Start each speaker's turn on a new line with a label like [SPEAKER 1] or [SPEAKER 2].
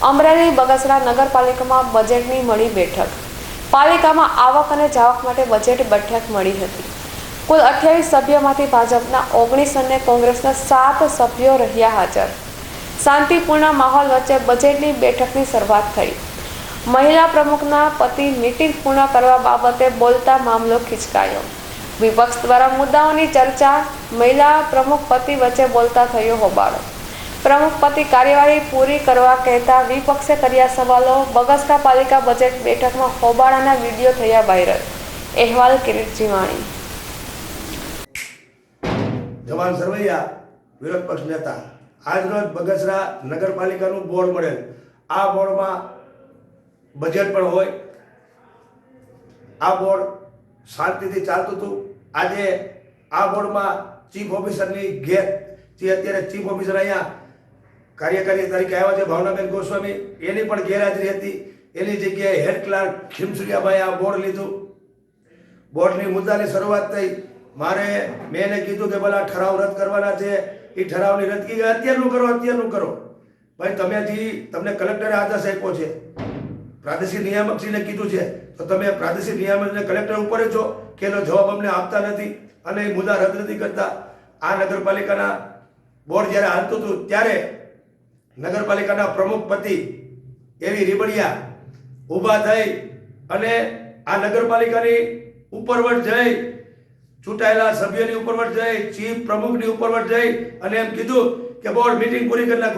[SPEAKER 1] અમરેલી બગસરા નગરપાલિકામાં બજેટની મળી બેઠક. પાલિકામાં આવક અને જાવક માટે બજેટ બેઠક મળી હતી. કુલ અઠ્યાવીસ સભ્યોમાંથી ભાજપના ઓગણીસ અને કોંગ્રેસના સાત સભ્યો રહ્યા હાજર. શાંતિપૂર્ણ માહોલ વચ્ચે બજેટની બેઠકની શરૂઆત થઈ. મહિલા પ્રમુખના પતિ મિટિંગ પૂર્ણ કરવા બાબતે બોલતા મામલો ખીચકાયો વિપક્ષ દ્વારા મુદ્દાઓની ચર્ચા મહિલા પ્રમુખ પતિ વચ્ચે બોલતા થયો હોબાળો. પ્રમુખ પતિ કાર્યવાહી પૂરી કરવા કહેતા વિપક્ષે કર્યા સવાલો. બગસરા પાલિકા બજેટ બેઠકમાં હોબાળાના વીડિયો થયા વાયરલ. અહેવાલ કિરીટ જીવાણી.
[SPEAKER 2] જવાન સરવૈયા, વિરોધ પક્ષ નેતા. આજરોજ બગસરા નગરપાલિકાનું બોર્ડ મળેલ. આ બોર્ડમાં બજેટ પણ હોય. આ બોર્ડ શાંતિથી ચાલતું હતું. આજે આ બોર્ડમાં ચીફ ઓફિસરની ગેર જે અત્યારે ચીફ ઓફિસર અહીંયા કાર્યકારી તરીકે આવ્યા છે ભાવનાબેન ગોસ્વામી. એની પણ ગેરહાજરી હતી. એની જગ્યાએ હેડ ક્લાર્ક ખીમસુરિયાભાઈ આ બોર્ડ લીધું. બોર્ડની મુદ્દાની શરૂઆત થઈ. મારે મેં એને કીધું કે ભલા ઠરાવ રદ કરવાના છે. એ ઠરાવની રદ કી અત્યારનું કરો અત્યારનું કરો. ભાઈ, તમે હજી તમને કલેક્ટરે આદેશ આપ્યો છે, પ્રાદેશિક નિયામકશ્રીને કીધું છે, તો તમે પ્રાદેશિક નિયામકને કલેક્ટર ઉપર છો કે એનો જવાબ અમને આપતા નથી અને એ મુદ્દા રદ નથી કરતા? આ નગરપાલિકાના બોર્ડ જ્યારે હાલતું હતું, ત્યારે નગરપાલિકાના પ્રમુખ પતિ એવી રીબડિયા ઊભા થઈ અને આ નગરપાલિકાની ઉપરવટ જઈ, ચૂંટાયેલા સભ્યોની ઉપરવટ જઈ, ચીફ પ્રમુખની ઉપરવટ જઈ અને એમ કીધું કે બોર્ડ મિટિંગ પૂરી કરી નાખો.